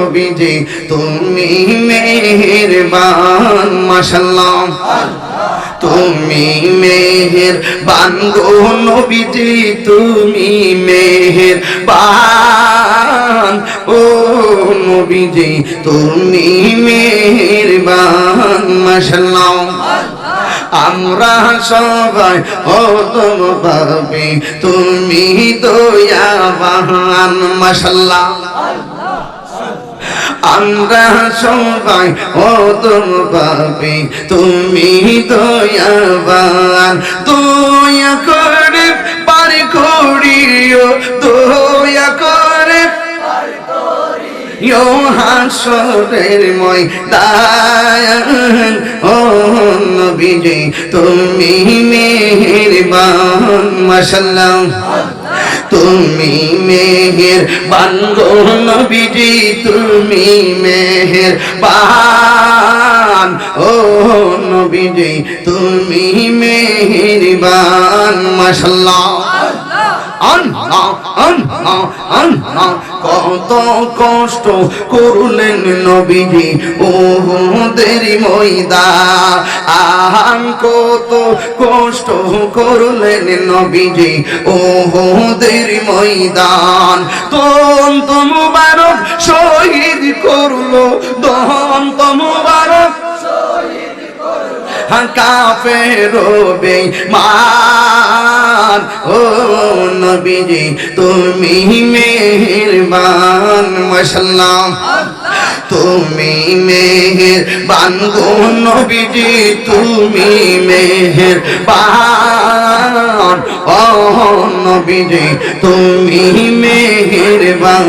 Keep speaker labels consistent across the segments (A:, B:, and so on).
A: নবীজি, তুমি মেহেরবান মাশাল্লাহ তুমি মেহের বানগো নবীজি, তুমি মেহের বান ও নবীজি, তুমি মেহের বান মাশাল্লাহ আমরা সবাই হতম পাবে তুমি দয়াবান মাশাল্লাহ আমরা সবাই হতম পাবে তুমি দয়াবান। দয়া করে পার করিও, দয়া করে হাসরের ময়দান, ও নবীজি, তুমি মেহেরবান মাশাল্লাহ তুমি মেহের বানগো নবীজি তুমি মেহের বান। ও নবীজি তুমি মেহের বান মাশাল্লাহ। কত কষ্ট করলেন নবীজি ওদের ময়দান। কত কষ্ট করলেন নবীজি ওদের ময়দান। দন্ত মুবারক শহীদ করল দন্ত মুবারক কাফের বেমান ও নবীজি, তুমি মেহেরবান, মাশাল্লাহ। তুমি মেহের বানগো নবীজি, তুমি মেহের বান ও নবীজি, তুমি মেহের বান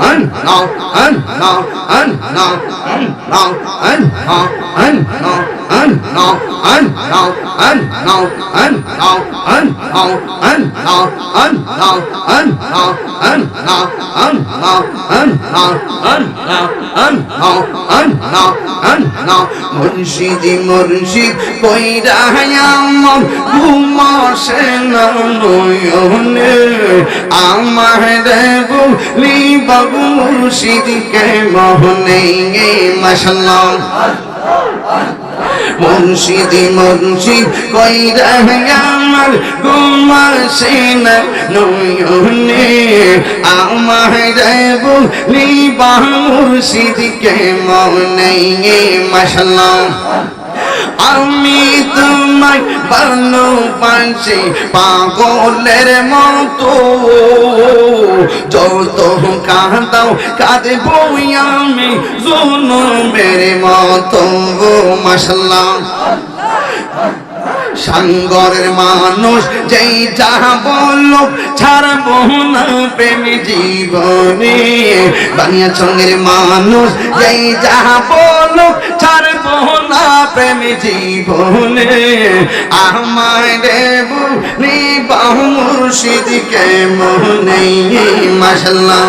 A: আন আন আন আন আন আন আন আন মুর্শিদি মুর্শিদ কইরা আমার ঘুমাসে না নয়নে আমার বলি বাবু মুর্শিদকে মোহনে মশলা মুর্শিদি মুর্শিদ কই আমার গুমাসিন নয়নে? আমার বলি বা মুর্শিদকে মনে মশলা আমি তোমায় ভালোবাসি পাগলের মতো। যত কাঁদাও কাঁদে বই আমি জুনুমের মতো। মাসাল্লাহ সাঙ্গরের মানুষ যেই যাহা বলল ছাড়ব না প্রেম জীবনে। বানিয়া সঙ্গের মানুষ যেই যাহা বলল ছাড়ব না প্রেম জীবনে। আমায় দেব বাহু মুর্শিদকে মনে মাসাল্লাহ